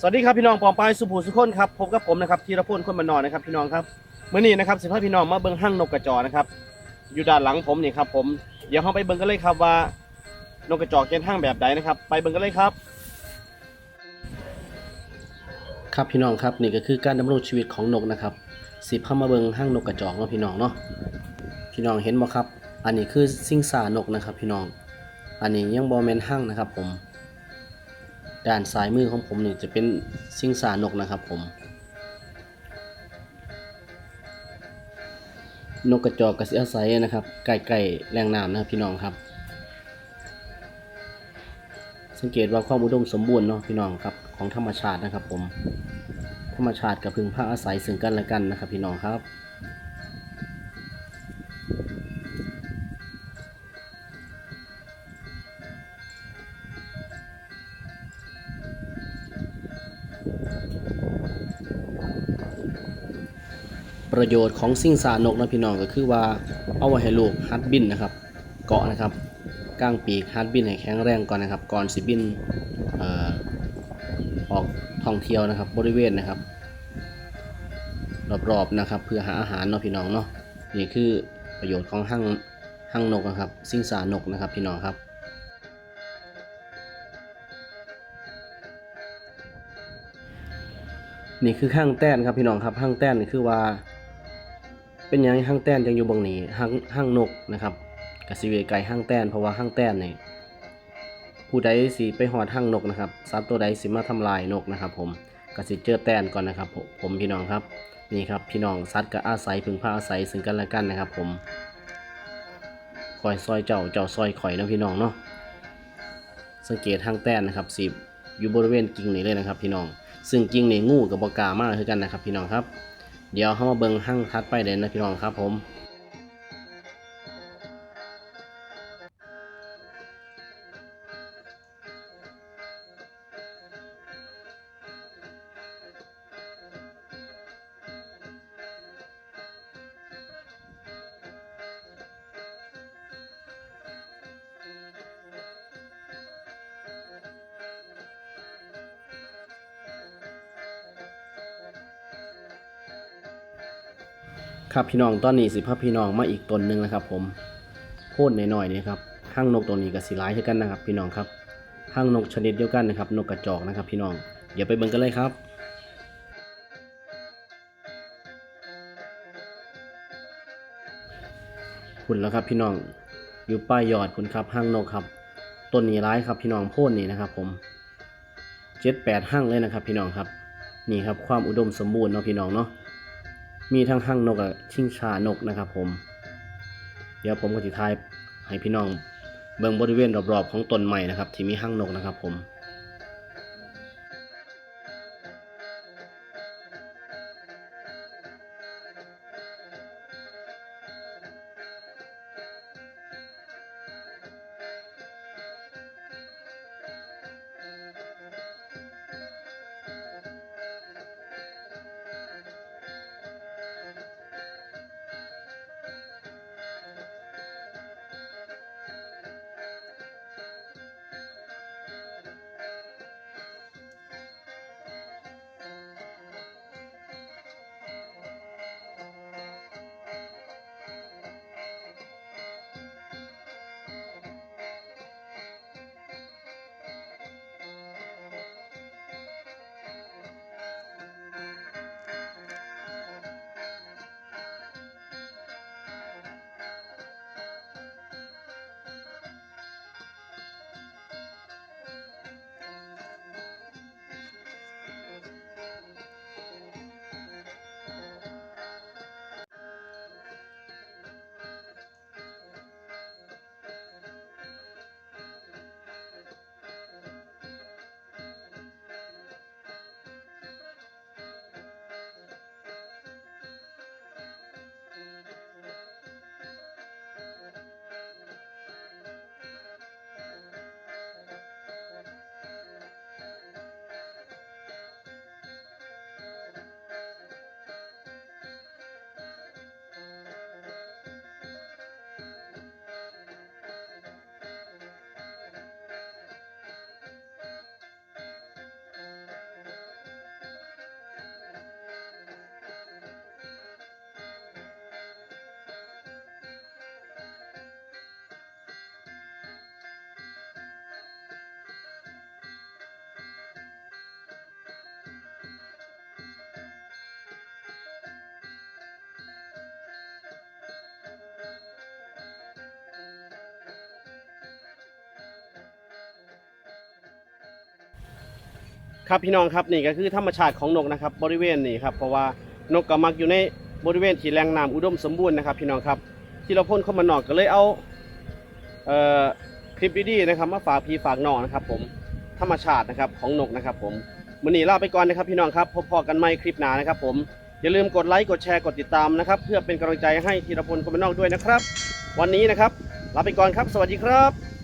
สวัสดีครับพี่น้องปองปายสุภูสุคนครับพบกับผมนะครับธีรพลคนบานอนนะครับพี่น้องครับเมื่อนี้นะครับสิบห้าพี่น้องมาเบิ้งห้างนกกระจอกนะครับอยู่ด้านหลังผมนี่ครับผมเดี๋ยวเข้าไปเบิ้งกันเลยครับว่านกกระจอกเป็นห้างแบบใดนะครับไปเบิ้งกันเลยครับ ครับพี่น้องครับนี่ก็คือการดำรงชีวิตของนกนะครับสิบเข้ามาเบิ้งห้างนกกระจอกเนาะพี่น้องเนาะพี่น้องเห็นบ่ครับ อันนี้คือซิ่งสานกนะครับ พี่น้อง อันนี้ยังบอแมนห้างนะครับ ผม ด้านซ้ายมือของผมนี่จะเป็นซิงสานกนะครับผม นกกระจอกกระสิอาศัยนะครับใกล้ๆแหล่งน้ำนะครับพี่น้องครับ สังเกตว่าความอุดมสมบูรณ์เนาะพี่น้องครับของธรรมชาตินะครับผม ธรรมชาติกับพึ่งพาอาศัยซึ่งกันและกันนะครับพี่น้องครับ ประโยชน์ของซิ่งสานกนะพี่น้องก็คือว่าเอาไว้ให้ลูกฮัดบินนะครับ เกาะนะครับก้างปีกฮัดบินให้แข็งแรงก่อนนะครับ ก่อนสิบินอออกท่องเที่ยวนะครับ บริเวณนะครับ รอบๆนะครับ เพื่อหาอาหารเนาะพี่น้องเนาะนี่คือประโยชน์ของห้างห้างนกนะครับซิ่งสานกนะครับพี่น้องครับนี่คือห้างแต้นครับพี่น้องครับห้างแต้นนี่คือว่า เป็นหยังห้างแต้นยังอยู่บงนี้ห้างห้างนกนะครับกสิเวไก่ห้างแต้นเพราะว่าห้างแต้นนี่ผู้ใดสิไปหอดห้างนกนะครับสัตว์ตัวใดสิมาทำลายนกนะครับ ผมกสิเจอแต้นก่อนนะครับผมผมพี่น้องครับนี่ครับพี่น้องสัตว์ก็อาศัยพึ่งพาอาศัยซึ่งกันและกันนะครับ ผมคอยซอยเจ้าเจ้าซอยข่อยนะพี่น้องเนาะสังเกตห้างแต้นนะครับสิอยู่บริเวณกิ่งนี้เลยนะครับ พี่น้อง ซึ่งจริงในงูกับบกามากคือกันนะครับ พี่น้องครับ เดี๋ยวเข้ามาเบิงหั่งทัดไปเด่นนะพี่น้องครับผม ครับพี่น้องตอนนี้สิพาพี่น้องมาอีกตนหนึ่งนะครับ ผมโพดหน่อยๆนี่ครับห้างนกตัวนี้กับสีร้ายเท่ากันนะครับ พี่น้องครับห้างนกชนิดเดียวกันนะครับ นกกระจอกนะครับ พี่น้องเดี๋ยวไปเบิ่งกันเลยครับคุณแล้วครับพี่น้องอยู่ป้ายยอดคุณครับห้างนกครับต้นนี้ร้ายครับพี่น้องโพดนี่นะครับ ผมเจ็ดแปดห้างเลยนะครับ พี่น้องครับ นี่ครับความอุดมสมบูรณ์เนาะพี่น้องเนาะ มีทั้งห้างนกกับชิงชานกนะครับผม เดี๋ยวผมก็จะทายให้พี่น้องเบิ่งบริเวณรอบๆของต้นใหม่นะครับ ที่มีห้างนกนะครับผม ครับพี่น้องครับนี่ก็คือธรรมชาติของนกนะครับ บริเวณนี้ครับเพราะว่านกก็มักอยู่ในบริเวณที่แหล่งน้ำอุดมสมบูรณ์นะครับพี่น้องครับที่เราพ่นเข้ามาหนอกก็เลยเอาเอ่อคลิปดีๆนะครับมาฝากพี่ฝากน้องนะครับ ผมธรรมชาตินะครับของนกนะครับ ผมวันนี้ลาไปก่อนนะครับ พี่น้องครับพบพอกันใหม่คลิปหน้านะครับ ผมอย่าลืมกดไลค์กดแชร์กดติดตามนะครับ เพื่อเป็นกำลังใจให้ธีรพลคอมมานอกด้วยนะครับ วันนี้นะครับลาไปก่อนครับ สวัสดีครับ